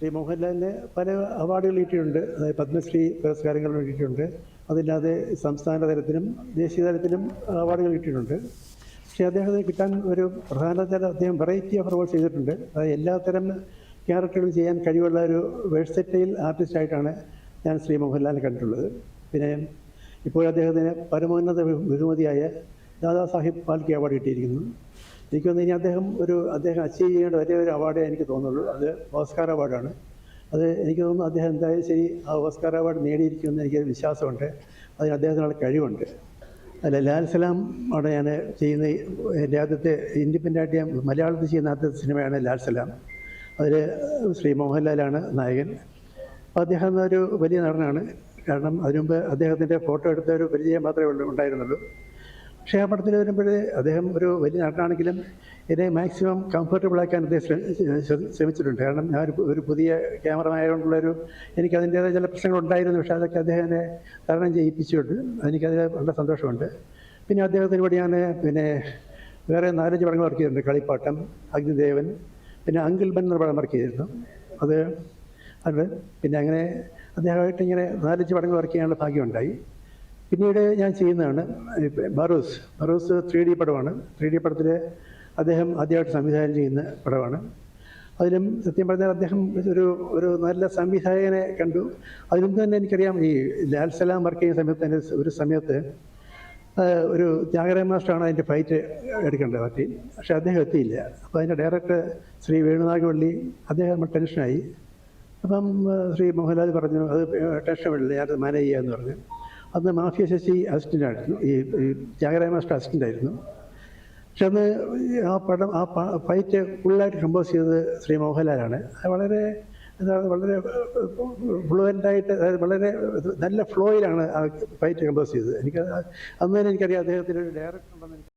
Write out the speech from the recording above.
ശ്രീ മോഹൻലാലിന് പല അവാർഡുകൾ കിട്ടിയിട്ടുണ്ട്. അതായത് പത്മശ്രീ പുരസ്കാരങ്ങൾ കിട്ടിയിട്ടുണ്ട്. അതില്ലാതെ സംസ്ഥാന തലത്തിലും ദേശീയ തലത്തിലും അവാർഡുകൾ കിട്ടിയിട്ടുണ്ട്. പക്ഷേ അദ്ദേഹത്തിന് കിട്ടാൻ ഒരു പ്രധാന തരം അദ്ദേഹം വെറൈറ്റി ഓഫ് റോൾ ചെയ്തിട്ടുണ്ട്. അതായത് എല്ലാത്തരം ക്യാരക്ടറുകളും ചെയ്യാൻ കഴിവുള്ള ഒരു വേഴ്സറ്റൈൽ ആർട്ടിസ്റ്റായിട്ടാണ് ഞാൻ ശ്രീ മോഹൻലാലിനെ കണ്ടിട്ടുള്ളത്. പിന്നെ ഇപ്പോൾ അദ്ദേഹത്തിന് പരമോന്നത ബഹുമതിയായ ദാദാസാഹിബ് ഫാൽക്കെ അവാർഡ് കിട്ടിയിരിക്കുന്നു. എനിക്ക് തോന്നുന്നു ഇനി അദ്ദേഹം ഒരു അദ്ദേഹം അച്ചീവ് ചെയ്യേണ്ട ഒരേ ഒരു അവാർഡേ എനിക്ക് തോന്നുള്ളൂ. അത് ഓസ്കാർ അവാർഡാണ് അത് എനിക്ക് തോന്നുന്നു അദ്ദേഹം എന്തായാലും ശരി ആ ഓസ്കാർ അവാർഡ് നേടിയിരിക്കുമെന്ന് എനിക്ക് വിശ്വാസമുണ്ട്. അതിന് അദ്ദേഹത്തിനുള്ള കഴിവുണ്ട്. അല്ല ലാൽ സലാം ആണ് ഞാൻ ചെയ്യുന്ന എന്റെ ആദ്യത്തെ ഇൻഡിപെൻഡന്റ് ഞാൻ മലയാളത്തിൽ ചെയ്യുന്ന ആദ്യത്തെ സിനിമയാണ് ലാൽ സലാം. അതിൽ ശ്രീ മോഹൻലാലാണ് നായകൻ. അപ്പോൾ അദ്ദേഹം ഒരു വലിയ നടനാണ്. കാരണം അതിനുമുമ്പ് അദ്ദേഹത്തിന്റെ ഫോട്ടോ എടുത്ത ഒരു പരിചയം മാത്രമേ ഉണ്ടായിരുന്നുള്ളൂ. പക്ഷേ ആ പടത്തിൽ വരുമ്പോൾ അദ്ദേഹം ഒരു വലിയ നടനാണെങ്കിലും എന്നെ മാക്സിമം കംഫർട്ടബിൾ ആക്കാൻ അദ്ദേഹം ശ്ര- ശ്ര- ശ്രമിച്ചിട്ടുണ്ട്. കാരണം ഞാൻ ഒരു ഒരു പുതിയ ക്യാമറ ആയതുകൊണ്ടുള്ളൊരു എനിക്ക് അതിന്റേതായ ചില പ്രശ്നങ്ങളുണ്ടായിരുന്നു. പക്ഷേ അതൊക്കെ അദ്ദേഹം എന്നെ തരണം ചെയ്യിപ്പിച്ചിട്ടുണ്ട് എനിക്കത് വളരെ സന്തോഷമുണ്ട്. പിന്നെ അദ്ദേഹത്തിന് കൂടി ഞാൻ പിന്നെ വേറെ നാലഞ്ച് പടങ്ങൾ വർക്ക് ചെയ്തിട്ടുണ്ട്. കളിപ്പാട്ടം അഗ്നിദേവൻ പിന്നെ അങ്കിൾ ബൻ എന്ന പടം വർക്ക് ചെയ്തിരുന്നു. അത് അത് പിന്നെ അങ്ങനെ അദ്ദേഹമായിട്ട് ഇങ്ങനെ നാലഞ്ച് പടങ്ങൾ വർക്ക് ചെയ്യാനുള്ള ഭാഗ്യമുണ്ടായി. പിന്നീട് ഞാൻ ചെയ്യുന്നതാണ് ബറൂസ് ബറൂസ് ത്രീ ഡി പടമാണ്. ത്രീ ഡി പടത്തിൽ അദ്ദേഹം ആദ്യമായിട്ട് സംവിധാനം ചെയ്യുന്ന പടമാണ്. അതിലും സത്യം പറഞ്ഞാൽ അദ്ദേഹം ഒരു ഒരു നല്ല സംവിധായകനെ കണ്ടു. അതിനും തന്നെ എനിക്കറിയാം ഈ ലാൽ സലാം വർക്ക് ചെയ്യുന്ന സമയത്ത് ഒരു സമയത്ത് ഒരു ത്യാഗരായ മാസ്റ്ററാണ് അതിന്റെ ഫൈറ്റ് എടുക്കേണ്ടത് പറ്റി പക്ഷേ അദ്ദേഹം എത്തിയില്ല. അപ്പോൾ അതിന്റെ ഡയറക്ടർ ശ്രീ വേണുനാഗവള്ളി അദ്ദേഹം നമ്മൾ ടെൻഷനായി. അപ്പം ശ്രീ മോഹൻലാൽ പറഞ്ഞു അത് ടെൻഷൻ വേണ്ടില്ല ഞാനത് മാനേജ് ചെയ്യാമെന്ന് പറഞ്ഞു. അന്ന് മാഫിയ ശശി അസിസ്റ്റന്റ് ആയിരുന്നു ഈ ത്യാഗരായ മാസ്റ്റർ അസിസ്റ്റന്റ് ആയിരുന്നു പക്ഷെ അന്ന് ആ പടം ആ ഫൈറ്റ് ഫുള്ളായിട്ട് കമ്പോസ് ചെയ്തത് ശ്രീ മോഹൻലാലാണ്. അത് വളരെ എന്താണ് വളരെ ഫ്ലുവന്റായിട്ട് അതായത് വളരെ നല്ല ഫ്ലോയിലാണ് ആ ഫൈറ്റ് കമ്പോസ് ചെയ്തത്. എനിക്ക് അന്ന് തന്നെ എനിക്കറിയാം അദ്ദേഹത്തിന്റെ ഒരു ഡയറക്ടർ ഉണ്ടെന്ന് എനിക്ക്